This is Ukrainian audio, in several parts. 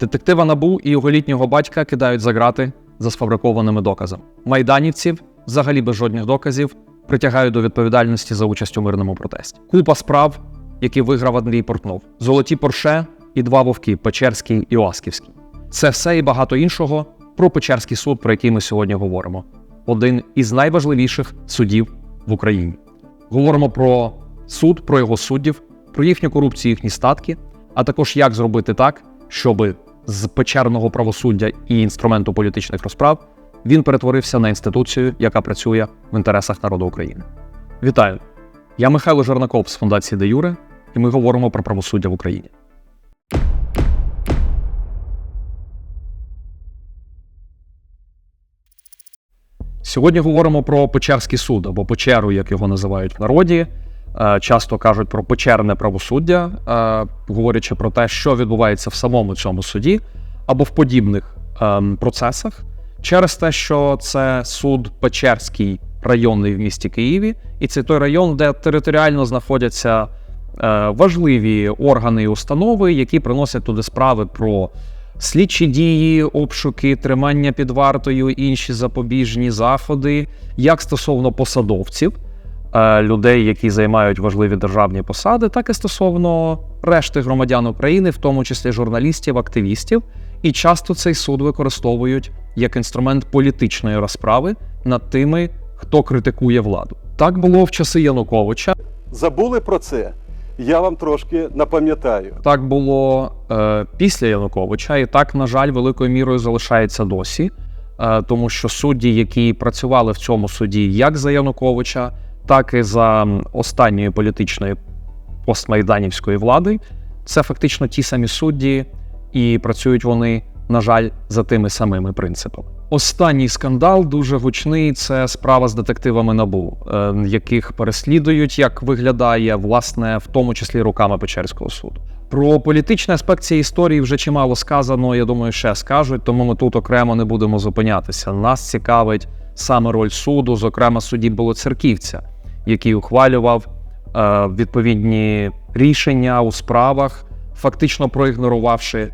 Детектива Набу і його літнього батька кидають за грати за сфабрикованими доказами. Майданівців, взагалі без жодних доказів, притягають до відповідальності за участь у мирному протесті. Купа справ, які виграв Андрій Портнов, золоті Порше і два вовки Печерський і Оасківський. Це все і багато іншого про Печерський суд, про який ми сьогодні говоримо. Один із найважливіших судів в Україні. Говоримо про суд, про його суддів, про їхню корупцію, їхні статки, а також як зробити так, щоб з печерного правосуддя і інструменту політичних розправ він перетворився на інституцію, яка працює в інтересах народу України. Вітаю! Я Михайло Жернаков з фундації Де Юре, і ми говоримо про правосуддя в Україні. Сьогодні говоримо про Печерський суд або Печеру, як його називають в народі. Е, Часто кажуть про печерне правосуддя, е, говорячи про те, що відбувається в самому цьому суді або в подібних ем, процесах, через те, що це суд Печерський районний в місті Києві, і це той район, де територіально знаходяться е, важливі органи і установи, які приносять туди справи про слідчі дії, обшуки, тримання під вартою, інші запобіжні заходи, як стосовно посадовців, людей, які займають важливі державні посади, так і стосовно решти громадян України, в тому числі журналістів, активістів. І часто цей суд використовують як інструмент політичної розправи над тими, хто критикує владу. Так було в часи Януковича. Забули про це? Я вам трошки напам'ятаю. Так було е, після Януковича, і так, на жаль, великою мірою залишається досі, е, тому що судді, які працювали в цьому суді як за Януковича, так і за м, останньої політичної постмайданівської влади, це фактично ті самі судді, і працюють вони, на жаль, за тими самими принципами. Останній скандал дуже гучний. Це справа з детективами набу, е, яких переслідують, як виглядає, власне, в тому числі руками Печерського суду. Про політичний аспект цієї історії вже чимало сказано. Я думаю, ще скажуть, тому ми тут окремо не будемо зупинятися. Нас цікавить саме роль суду, зокрема судді Білоцерківця, який ухвалював е, відповідні рішення у справах, фактично проігнорувавши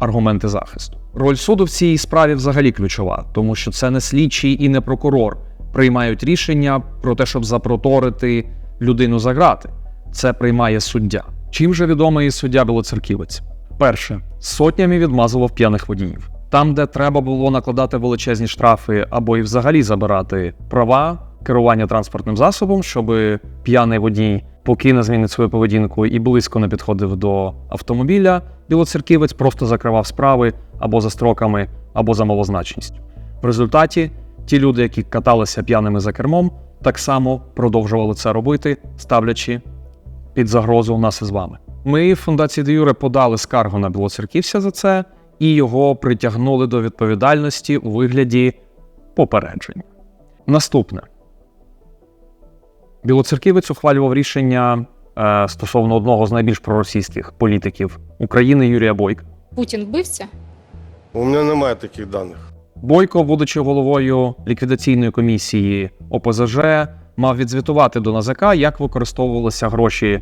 аргументи захисту. Роль суду в цій справі взагалі ключова, тому що це не слідчий і не прокурор приймають рішення про те, щоб запроторити людину за грати. Це приймає суддя. Чим же відомий суддя Білоцерківець? Перше, сотнями відмазував п'яних водіїв. Там, де треба було накладати величезні штрафи або і взагалі забирати права керування транспортним засобом, щоб п'яний водій покине змінить свою поведінку і близько не підходив до автомобіля. Білоцерківець просто закривав справи або за строками, або за малозначністю. В результаті ті люди, які каталися п'яними за кермом, так само продовжували це робити, ставлячи під загрозу нас із вами. Ми в фундації Де Юре подали скаргу на Білоцерківця за це і його притягнули до відповідальності у вигляді попередження. Наступне. Білоцерківець ухвалював рішення е, стосовно одного з найбільш проросійських політиків України Юрія Бойка. Путін вбивця? У мене немає таких даних. Бойко, будучи головою ліквідаційної комісії ОПЗЖ, мав відзвітувати до НАЗК, як використовувалися гроші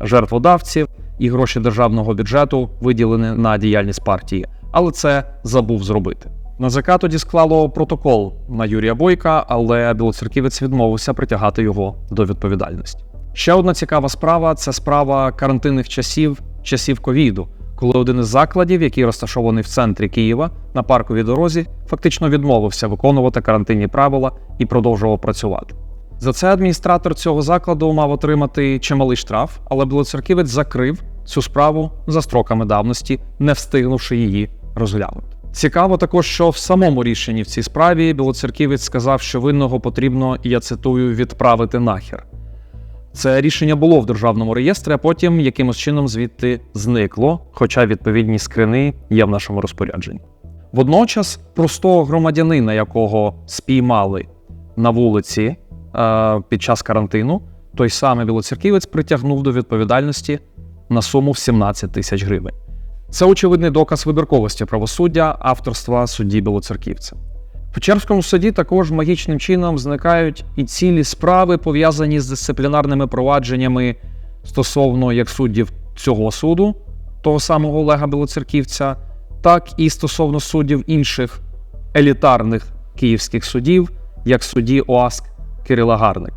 жертводавців і гроші державного бюджету, виділені на діяльність партії, але це забув зробити. НАЗК тоді склало протокол на Юрія Бойка, але білоцерківець відмовився притягати його до відповідальності. Ще одна цікава справа це справа карантинних часів, часів ковіду, коли один із закладів, який розташований в центрі Києва на парковій дорозі, фактично відмовився виконувати карантинні правила і продовжував працювати. За це адміністратор цього закладу мав отримати чималий штраф, але білоцерківець закрив цю справу за строками давності, не встигнувши її розглянути. Цікаво також, що в самому рішенні в цій справі білоцерківець сказав, що винного потрібно, я цитую, відправити нахер. Це рішення було в державному реєстрі, а потім якимось чином звідти зникло, хоча відповідні скрини є в нашому розпорядженні. Водночас, простого громадянина, якого спіймали на вулиці е, під час карантину, той самий білоцерківець притягнув до відповідальності на суму в 17 тисяч гривень. Це очевидний доказ вибірковості правосуддя авторства судді Білоцерківця. В Печерському суді також магічним чином зникають і цілі справи, пов'язані з дисциплінарними провадженнями стосовно як суддів цього суду, того самого Олега Білоцерківця, так і стосовно суддів інших елітарних київських судів, як судді ОАСК Кирила Гарник.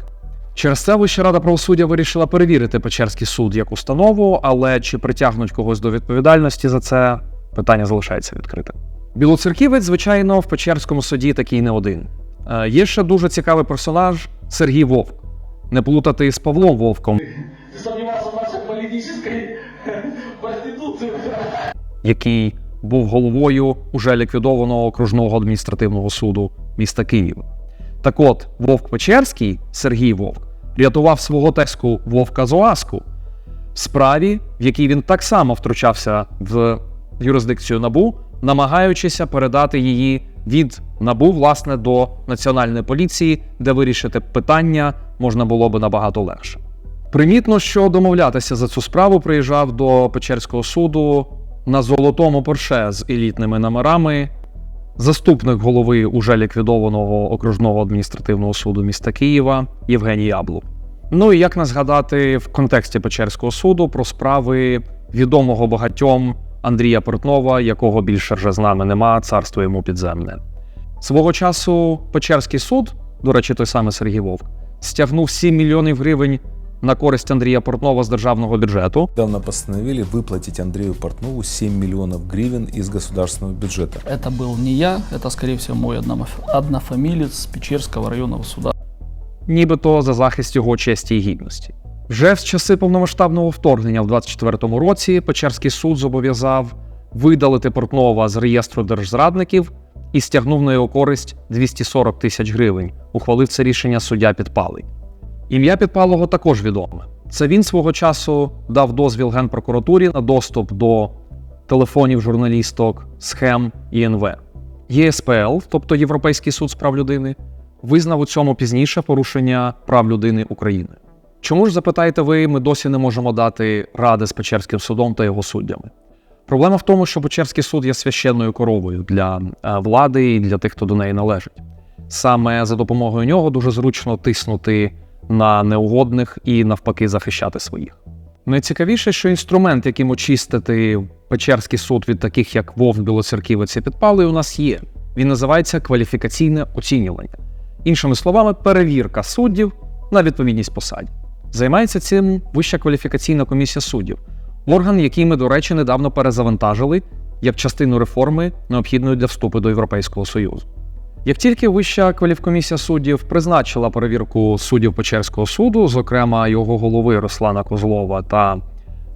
Через це Вища рада правосуддя вирішила перевірити Печерський суд як установу, але чи притягнуть когось до відповідальності за це питання залишається відкритим. Білоцерківець, звичайно, в Печерському суді такий не один. Е, Є ще дуже цікавий персонаж Сергій Вовк. Не плутати з Павлом Вовком, в який був головою уже ліквідованого окружного адміністративного суду міста Києва. Так от, Вовк Печерський, Сергій Вовк, рятував свого тезку Вовка Зоаску в справі, в якій він так само втручався в юрисдикцію НАБУ, намагаючися передати її від НАБУ власне до національної поліції, де вирішити питання можна було би набагато легше. Примітно, що домовлятися за цю справу приїжджав до Печерського суду на золотому порше з елітними номерами заступник голови уже ліквідованого окружного адміністративного суду міста Києва Євгеній Яблу. Ну і як не згадати в контексті Печерського суду про справи відомого багатьом Андрія Портнова, якого більше вже з нами нема, царство йому підземне. Свого часу Печерський суд, до речі, той самий Сергій Вовк, стягнув 7 мільйонів гривень на користь Андрія Портнова з державного бюджету. Недавно постановили выплатить Андрею Портнову 7 миллионов гривен из государственного бюджета. Это был не я, это, скорее всего, мой одноф- однофамилец Печерского районного суда. нібито за захист його честі і гідності. Вже в часи повномасштабного вторгнення в 24-му році Печерський суд зобов'язав видалити Портнова з реєстру держзрадників і стягнув на його користь 240 тисяч гривень. Ухвалив це рішення суддя Підпалий. Ім'я Підпалого також відоме. Це він свого часу дав дозвіл Генпрокуратурі на доступ до телефонів журналісток, схем ІНВ. ЄСПЛ, тобто Європейський суд з прав людини, визнав у цьому пізніше порушення прав людини України. Чому ж запитаєте ви, ми досі не можемо дати ради з Печерським судом та його суддями? Проблема в тому, що Печерський суд є священною коровою для е, влади і для тих, хто до неї належить. Саме за допомогою нього дуже зручно тиснути на неугодних і навпаки захищати своїх. Найцікавіше, що інструмент, яким очистити Печерський суд від таких, як Вовк, Білоцерківець і Підпали, у нас є. Він називається кваліфікаційне оцінювання. Іншими словами, перевірка суддів на відповідність посаді. Займається цим Вища кваліфікаційна комісія суддів, орган, який ми, до речі, недавно перезавантажили як частину реформи, необхідної для вступу до Європейського Союзу. Як тільки Вища кваліфкомісія суддів призначила перевірку суддів Печерського суду, зокрема його голови Руслана Козлова та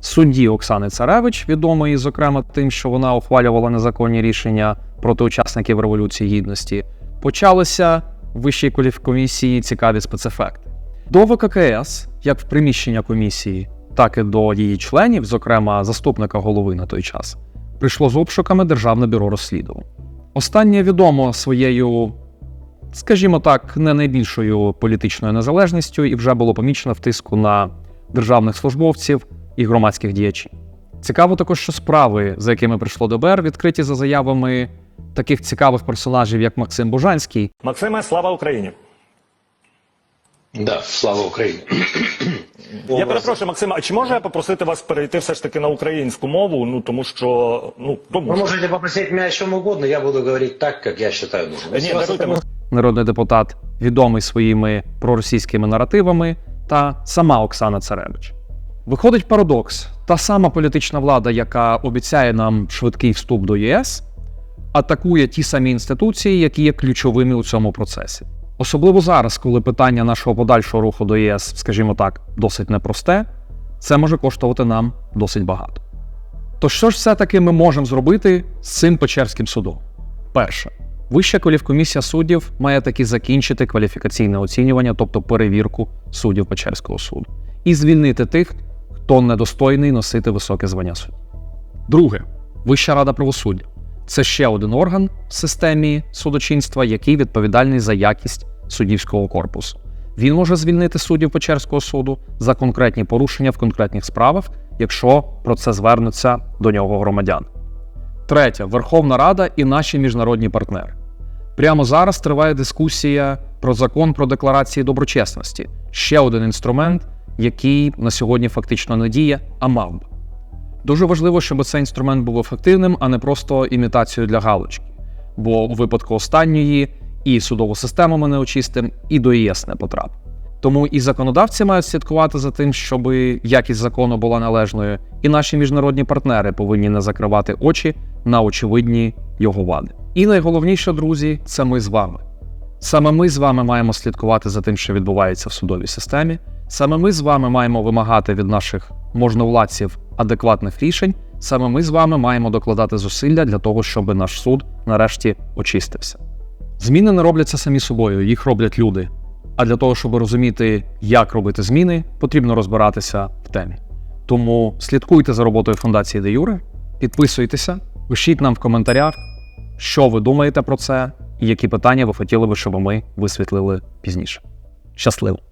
судді Оксани Царевич, відомої, зокрема, тим, що вона ухвалювала незаконні рішення проти учасників Революції Гідності, почалися в Вищій кваліфкомісії цікаві спецефекти. До ВККС, як в приміщення комісії, так і до її членів, зокрема заступника голови на той час, прийшло з обшуками Державне бюро розслідувань. Останнє відомо своєю, скажімо так, не найбільшою політичною незалежністю і вже було помічено в тиску на державних службовців і громадських діячів. Цікаво також, що справи, за якими прийшло ДБР, відкриті за заявами таких цікавих персонажів, як Максим Бужанський, Максиме, слава Україні! Да, слава Україні. Я перепрошую, Максима, а чи можу я попросити вас перейти все ж таки на українську мову? Ну тому що ну тому Вы що можете попросить меня о чем угодно, я буду говорить так, как я считаю нужным. Ні, Если вас даруйте, это Максим. народний депутат, відомий своїми проросійськими наративами, та сама Оксана Царевич. Виходить парадокс: та сама політична влада, яка обіцяє нам швидкий вступ до ЄС, атакує ті самі інституції, які є ключовими у цьому процесі. Особливо зараз, коли питання нашого подальшого руху до ЄС, скажімо так, досить непросте, це може коштувати нам досить багато. То що ж все-таки ми можемо зробити з цим Печерським судом? Перше, Вища кваліфкомісія суддів має таки закінчити кваліфікаційне оцінювання, тобто перевірку суддів Печерського суду, і звільнити тих, хто недостойний носити високе звання судді. Друге, Вища рада правосуддя це ще один орган в системі судочинства, який відповідальний за якість суддівського корпусу. Він може звільнити суддів Печерського суду за конкретні порушення в конкретних справах, якщо про це звернуться до нього громадяни. Третє Верховна Рада і наші міжнародні партнери. Прямо зараз триває дискусія про закон про декларації доброчесності. Ще один інструмент, який на сьогодні фактично не діє, а мав би. Дуже важливо, щоб цей інструмент був ефективним, а не просто імітацією для галочки. Бо у випадку останньої і судову систему ми не очистимо, і до ЄС не потрапимо. Тому і законодавці мають слідкувати за тим, щоб якість закону була належною, і наші міжнародні партнери повинні не закривати очі на очевидні його вади. І найголовніше, друзі, це ми з вами. Саме ми з вами маємо слідкувати за тим, що відбувається в судовій системі. Саме ми з вами маємо вимагати від наших можновладців адекватних рішень. Саме ми з вами маємо докладати зусилля для того, щоб наш суд нарешті очистився. Зміни не робляться самі собою, їх роблять люди. А для того, щоб розуміти, як робити зміни, потрібно розбиратися в темі. Тому слідкуйте за роботою фундації Де Юре, підписуйтеся, пишіть нам в коментарях, що ви думаєте про це і які питання ви хотіли би, щоб ми висвітлили пізніше. Щасливо!